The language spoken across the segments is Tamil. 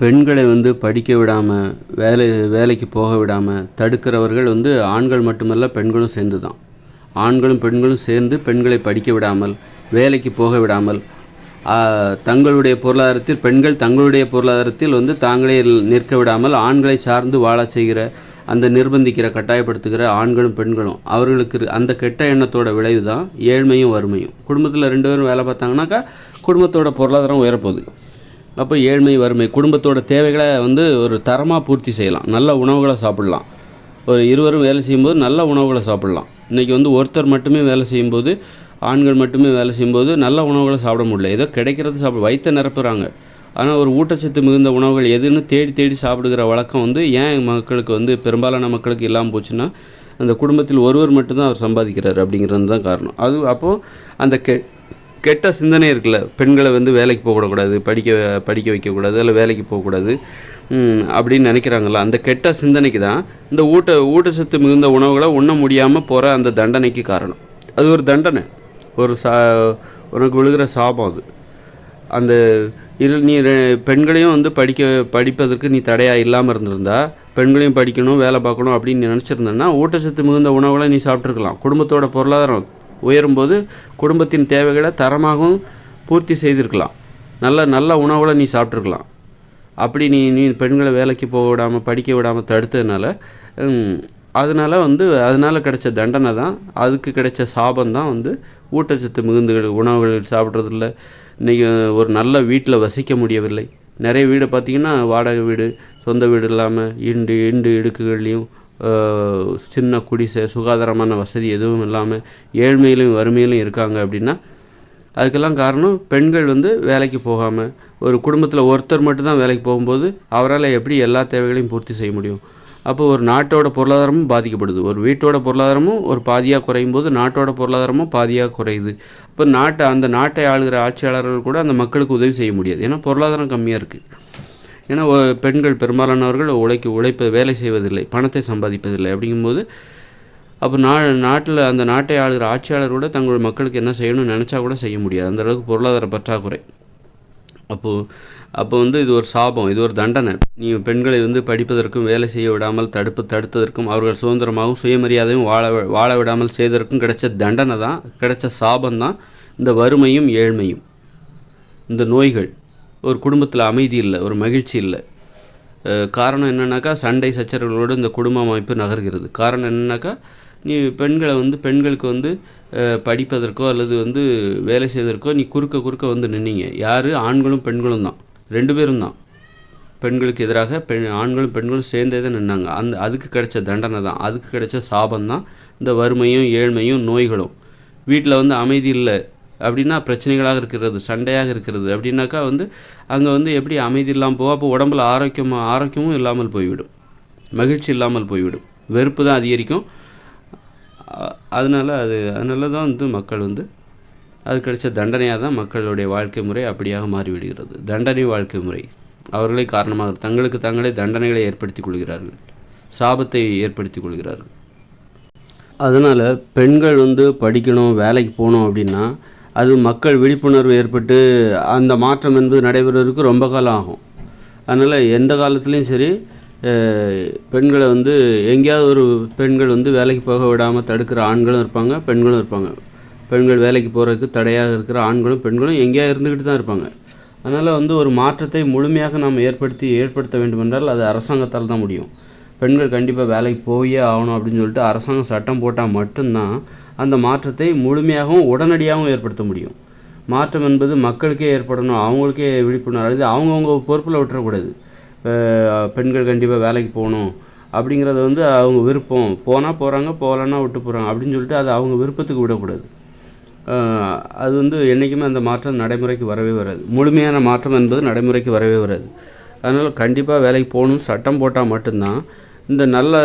பெண்களை வந்து படிக்க விடாமல் வேலை வேலைக்கு போக விடாமல் தடுக்கிறவர்கள் வந்து ஆண்கள் மட்டுமல்ல பெண்களும் சேர்ந்து தான் ஆண்களும் பெண்களும் சேர்ந்து பெண்களை படிக்க விடாமல் வேலைக்கு போக விடாமல் தங்களுடைய பொருளாதாரத்தில் பெண்கள் தங்களுடைய பொருளாதாரத்தில் வந்து தாங்களே நிற்க விடாமல் ஆண்களை சார்ந்து வாழ செய்கிற அந்த நிர்பந்திக்கிற கட்டாயப்படுத்துகிற ஆண்களும் பெண்களும். அவர்களுக்கு அந்த கெட்ட எண்ணத்தோட விளைவு தான் ஏழ்மையும் வறுமையும். குடும்பத்தில் ரெண்டு பேரும் வேலை பார்த்தாங்கனாக்கா குடும்பத்தோட பொருளாதாரம் உயரப்போகுது. அப்போ ஏழ்மை வறுமை குடும்பத்தோட தேவைகளை வந்து ஒரு தரமாக பூர்த்தி செய்யலாம். நல்ல உணவுகளை சாப்பிடலாம். ஒரு இருவரும் வேலை செய்யும்போது நல்ல உணவுகளை சாப்பிடலாம். இன்றைக்கி வந்து ஒருத்தர் மட்டுமே வேலை செய்யும்போது ஆண்கள் மட்டுமே வேலை செய்யும்போது நல்ல உணவுகளை சாப்பிட முடியல. ஏதோ கிடைக்கிறது சாப்பிட வயிற்றை நிரப்புகிறாங்க ஆனால் ஒரு ஊட்டச்சத்து மிகுந்த உணவுகள் எதுன்னு தேடி தேடி சாப்பிடுகிற வழக்கம் வந்து ஏன் மக்களுக்கு வந்து பெரும்பாலான மக்களுக்கு இல்லாமல் போச்சுன்னா அந்த குடும்பத்தில் ஒருவர் மட்டும்தான் அவர் சம்பாதிக்கிறார் அப்படிங்கிறது தான் காரணம். அது அப்போது அந்த கெ கெட்ட சிந்தனை இருக்குல்ல. பெண்களை வந்து வேலைக்கு போகக்கூடாது படிக்க படிக்க வைக்கக்கூடாது இல்லை வேலைக்கு போகக்கூடாது. அப்படின்னு நினைக்கிறாங்கல்ல. அந்த கெட்ட சிந்தனைக்கு தான் இந்த ஊட்ட ஊட்டச்சத்து மிகுந்த உணவுகளை உண்ண முடியாமல் போகிற அந்த தண்டனைக்கு காரணம். அது ஒரு தண்டனை. ஒரு சா உனக்கு விழுகிற சாபம் அது. அந்த இரு நீ பெண்களையும் வந்து படிக்க படிப்பதற்கு நீ தடையாக இல்லாமல் இருந்திருந்தா பெண்களையும் படிக்கணும் வேலை பார்க்கணும் அப்படின்னு நினச்சிருந்தேன்னா ஊட்டச்சத்து மிகுந்த உணவுகளை நீ சாப்பிட்ருக்கலாம் குடும்பத்தோட பொருளாதாரம் உயரும்போது குடும்பத்தின் தேவைகளை தரமாகவும் பூர்த்தி செய்திருக்கலாம். நல்ல நல்ல உணவுகளை நீ சாப்பிட்ருக்கலாம் அப்படி நீ நீ பெண்களை வேலைக்கு போக விடாமல் படிக்க விடாமல் தடுத்ததுனால அதனால் அதனால வந்து அதனால கிடைச்ச தண்டனை தான் அதுக்கு கிடைச்ச சாபம் தான் வந்து ஊட்டச்சத்து மிகுந்துகள் உணவுகள் சாப்பிட்றதில்ல. இன்றைக்கி ஒரு நல்ல வீட்டில் வசிக்க முடியவில்லை. நிறைய வீடை பார்த்திங்கன்னா வாடகை வீடு சொந்த வீடு இல்லாமல் இண்டு இண்டு இடுக்குகள்லேயும் சின்ன குடிசை சுகாதாரமான வசதி எதுவும் இல்லாமல் ஏழ்மையிலும் வறுமையிலும் இருக்காங்க அப்படின்னா அதுக்கெல்லாம் காரணம் பெண்கள் வந்து வேலைக்கு போகாமல் ஒரு குடும்பத்தில் ஒருத்தர் மட்டும்தான் வேலைக்கு போகும்போது அவரால் எப்படி எல்லா தேவைகளையும் பூர்த்தி செய்ய முடியும்? அப்போ ஒரு நாட்டோட பொருளாதாரமும் பாதிக்கப்படுது. ஒரு வீட்டோட பொருளாதாரமும் ஒரு பாதியாக குறையும் போது நாட்டோட பொருளாதாரமும் பாதியாக குறையுது. இப்போ நாட்டை அந்த நாட்டை ஆளுகிற ஆட்சியாளர்கள் கூட அந்த மக்களுக்கு உதவி செய்ய முடியாது. ஏன்னா பொருளாதாரம் கம்மியாக இருக்குது ஏன்னா பெண்கள் பெரும்பாலானவர்கள் உழைக்க உழைப்ப வேலை செய்வதில்லை பணத்தை சம்பாதிப்பதில்லை அப்படிங்கும்போது அப்போ நா நாட்டில் அந்த நாட்டை ஆளுகிற ஆட்சியாளர் கூட தங்கள் மக்களுக்கு என்ன செய்யணும்னு நினச்சா கூட செய்ய முடியாது. அந்த அளவுக்கு பொருளாதார பற்றாக்குறை. அப்போது அப்போ வந்து இது ஒரு சாபம் இது ஒரு தண்டனை. நீ பெண்களை வந்து படிப்பதற்கும் வேலை செய்ய விடாமல் தடுப்பு தடுத்ததற்கும் அவர்கள் சுதந்திரமாகவும் சுயமரியாதையும் வாழ வாழ விடாமல் செய்ததற்கும் கிடைச்ச தண்டனை தான் கிடைச்ச சாபம் தான் இந்த வறுமையும் ஏழ்மையும். இந்த நோய்கள். ஒரு குடும்பத்தில் அமைதி இல்லை ஒரு மகிழ்ச்சி இல்லை. காரணம் என்னன்னாக்கா சண்டை சச்சரவுகளோடு இந்த குடும்ப அமைப்பு நகர்கிறது. காரணம் என்னன்னாக்கா நீ பெண்களை வந்து பெண்களுக்கு வந்து படிப்பதற்கோ அல்லது வந்து வேலை செய்வதற்கோ நீ குறுக்க குறுக்க வந்து நின்னீங்க. யார்? ஆண்களும் பெண்களும் தான். ரெண்டு பேரும் தான். பெண்களுக்கு எதிராக பெண் ஆண்களும் பெண்களும் சேர்ந்தே தான் நின்னாங்க. அந்த அதுக்கு கிடைச்ச தண்டனை தான். அதுக்கு கிடைச்ச சாபம் தான் இந்த வறுமையும் ஏழ்மையும் நோய்களும். வீட்டில் வந்து அமைதி இல்லை. அப்படின்னா பிரச்சனைகளாக இருக்கிறது சண்டையாக இருக்கிறது. அப்படின்னாக்கா வந்து அங்கே வந்து எப்படி அமைதி இல்லாமல் போகும் அப்போ உடம்புல ஆரோக்கியமாக ஆரோக்கியமும் இல்லாமல் போய்விடும். மகிழ்ச்சி இல்லாமல் போய்விடும். வெறுப்பு தான் அதிகரிக்கும். அதனால் அதனால அது அதனால தான் வந்து மக்கள் வந்து அது கிடைச்ச தண்டனையாக தான் மக்களுடைய வாழ்க்கை முறை அப்படியாக மாறிவிடுகிறது. தண்டனை வாழ்க்கை முறை. அவர்களே காரணமாக தங்களுக்கு தாங்களே தண்டனைகளை ஏற்படுத்திக் கொள்கிறார்கள். சாபத்தை ஏற்படுத்திக் கொள்கிறார்கள். அதனால் பெண்கள் வந்து படிக்கணும் வேலைக்கு போகணும் அப்படின்னா அது மக்கள் விழிப்புணர்வு ஏற்பட்டு அந்த மாற்றம் என்பது நடைபெறுவதற்கு ரொம்ப காலம் ஆகும். அதனால் எந்த காலத்துலேயும் சரி பெண்களை வந்து எங்கேயாவது ஒரு பெண்கள் வந்து வேலைக்கு போக விடாமல் தடுக்கிற ஆண்களும் இருப்பாங்க பெண்களும் இருப்பாங்க. பெண்கள் வேலைக்கு போகிறதுக்கு தடையாக இருக்கிற ஆண்களும் பெண்களும் எங்கேயா இருந்துக்கிட்டு தான் இருப்பாங்க. அதனால் வந்து ஒரு மாற்றத்தை முழுமையாக நாம் ஏற்படுத்தி ஏற்படுத்த வேண்டுமென்றால் அது அரசாங்கத்தால் தான் முடியும். பெண்கள் கண்டிப்பாக வேலைக்கு போயே ஆகணும் அப்படின்னு சொல்லிட்டு அரசாங்கம் சட்டம் போட்டால் மட்டும்தான் அந்த மாற்றத்தை முழுமையாகவும் உடனடியாகவும் ஏற்படுத்த முடியும். மாற்றம் என்பது மக்களுக்கே ஏற்படணும் அவங்களுக்கே விழிப்புணர்வு அல்லது அவங்கவுங்க பொறுப்பில் விட்டுறக்கூடாது. பெண்கள் கண்டிப்பாக வேலைக்கு போகணும் அப்படிங்கிறத வந்து அவங்க விருப்பம். போனால் போகிறாங்க போகலன்னா விட்டு போகிறாங்க அப்படின்னு சொல்லிட்டு அது அவங்க விருப்பத்துக்கு விடக்கூடாது. அது வந்து என்றைக்குமே அந்த மாற்றம் நடைமுறைக்கு வரவே வராது. முழுமையான மாற்றம் என்பது நடைமுறைக்கு வரவே வராது. அதனால் கண்டிப்பாக வேலைக்கு போகணும் சட்டம் போட்டால் மட்டும்தான் இந்த நல்ல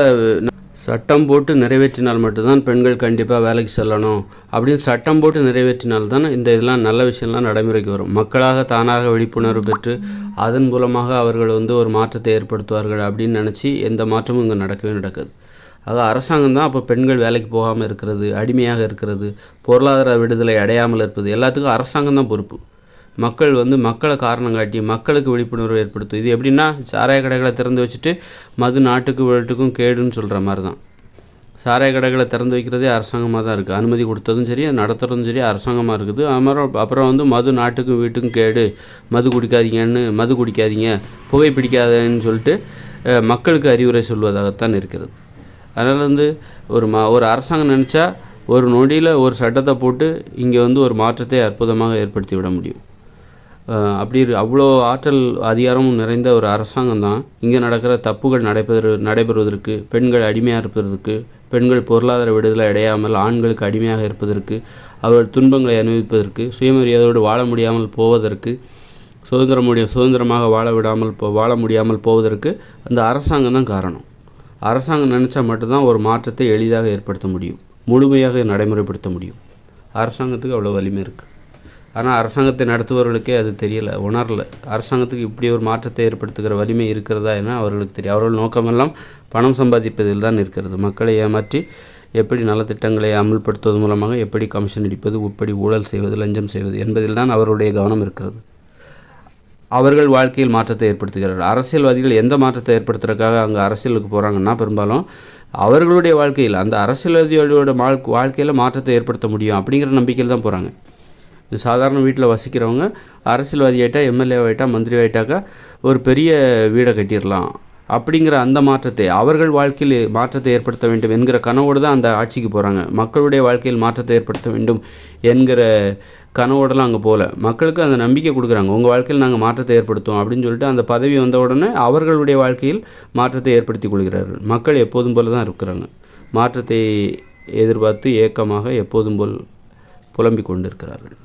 சட்டம் போட்டு நிறைவேற்றினால் மட்டும்தான் பெண்கள் கண்டிப்பாக வேலைக்கு செல்லணும். அப்படின்னு சட்டம் போட்டு நிறைவேற்றினால்தான் இந்த இதெல்லாம் நல்ல விஷயம்லாம் நடைமுறைக்கு வரும். மக்களாக தானாக விழிப்புணர்வு பெற்று அதன் மூலமாக அவர்கள் வந்து ஒரு மாற்றத்தை ஏற்படுத்துவார்கள் அப்படின்னு நினச்சி எந்த மாற்றமும் இங்கே நடக்கவே நடக்காது. ஆக அரசாங்கம் தான் அப்போ பெண்கள் வேலைக்கு போகாமல் இருக்கிறது அடிமையாக இருக்கிறது பொருளாதார விடுதலை அடையாமல் இருப்பது எல்லாத்துக்கும் அரசாங்கம் தான் பொறுப்பு. மக்கள் வந்து மக்களை காரணம் காட்டி மக்களுக்கு விழிப்புணர்வு ஏற்படுத்தும். இது எப்படின்னா சாராய கடைகளை திறந்து வச்சுட்டு மது நாட்டுக்கு வீட்டுக்கும் கேடுன்னு சொல்கிற மாதிரி தான் சாராய கடைகளை திறந்து வைக்கிறதே அரசாங்கமாக தான் இருக்குது அனுமதி கொடுத்ததும் சரி நடத்துறதும் சரி அரசாங்கமாக இருக்குது. அப்புறம் அப்புறம் வந்து மது நாட்டுக்கும் வீட்டுக்கும் கேடு. மது குடிக்காதீங்கன்னு மது குடிக்காதீங்க புகை பிடிக்காதன்னு சொல்லிட்டு மக்களுக்கு அறிவுரை சொல்வதாகத்தான் இருக்கிறது. அதனால் வந்து ஒரு மா ஒரு அரசாங்கம் நினச்சா ஒரு நொடியில் ஒரு சட்டத்தை போட்டு இங்கே வந்து ஒரு மாற்றத்தை அற்புதமாக ஏற்படுத்தி விட முடியும். அப்படி அவ்வளோ ஆற்றல் அதிகாரமும் நிறைந்த ஒரு அரசாங்கம் தான். இங்கே நடக்கிற தப்புகள் நடைபெறு நடைபெறுவதற்கு பெண்கள் அடிமையாக இருப்பதற்கு பெண்கள் பொருளாதார விடுதலை அடையாமல் ஆண்களுக்கு அடிமையாக இருப்பதற்கு அவர்கள் துன்பங்களை அனுபவிப்பதற்கு சுயமரியாதையோடு வாழ முடியாமல் போவதற்கு சுதந்திரம் முடிய சுதந்திரமாக வாழ விடாமல் போ வாழ முடியாமல் போவதற்கு அந்த அரசாங்கம் தான் காரணம். அரசாங்கம் நினச்சா மட்டும்தான் ஒரு மாற்றத்தை எளிதாக ஏற்படுத்த முடியும். முழுமையாக நடைமுறைப்படுத்த முடியும். அரசாங்கத்துக்கு அவ்வளோ வலிமை இருக்குது ஆனால் அரசாங்கத்தை நடத்துபவர்களுக்கே அது தெரியல உணரல. அரசாங்கத்துக்கு இப்படி ஒரு மாற்றத்தை ஏற்படுத்துகிற வலிமை இருக்கிறதா என அவர்களுக்கு தெரியும். அவர்கள் நோக்கமெல்லாம் பணம் சம்பாதிப்பதில் தான் இருக்கிறது. மக்களை ஏமாற்றி எப்படி நலத்திட்டங்களை அமல்படுத்துவது மூலமாக எப்படி கமிஷன் அடிப்பது உட்படி ஊழல் செய்வது லஞ்சம் செய்வது என்பதில் தான் அவர்களுடைய கவனம் இருக்கிறது. அவர்கள் வாழ்க்கையில் மாற்றத்தை ஏற்படுத்துகிறார்கள். அரசியல்வாதிகள் எந்த மாற்றத்தை ஏற்படுத்துறதுக்காக அங்கே அரசியலுக்கு போகிறாங்கன்னா பெரும்பாலும் அவர்களுடைய வாழ்க்கையில் அந்த அரசியல்வாதியோட வாழ் வாழ்க்கையில் மாற்றத்தை ஏற்படுத்த முடியும் அப்படிங்கிற நம்பிக்கையில் தான் போகிறாங்க இது சாதாரண வீட்டில் வசிக்கிறவங்க அரசியல்வாதி ஆகிட்டா எம்எல்ஏ ஆகிட்டா மந்திரி ஆகிட்டாக்கா ஒரு பெரிய வீடை கட்டிடலாம் அப்படிங்கிற அந்த மாற்றத்தை அவர்கள் வாழ்க்கையில் மாற்றத்தை ஏற்படுத்த வேண்டும் என்கிற கனவோடு தான் அந்த ஆட்சிக்கு போகிறாங்க மக்களுடைய வாழ்க்கையில் மாற்றத்தை ஏற்படுத்த வேண்டும் என்கிற கனவோடலாம் அங்கே போகல மக்களுக்கு அந்த நம்பிக்கை கொடுக்குறாங்க. உங்கள் வாழ்க்கையில் நாங்கள் மாற்றத்தை ஏற்படுத்துவோம் அப்படின்னு சொல்லிட்டு அந்த பதவி வந்த உடனே அவர்களுடைய வாழ்க்கையில் மாற்றத்தை ஏற்படுத்தி கொள்கிறார்கள். மக்கள் எப்போதும் போல தான் இருக்கிறாங்க. மாற்றத்தை எதிர்பார்த்து ஏக்கமாக எப்போதும் போல் புலம்பிக் கொண்டிருக்கிறார்கள்.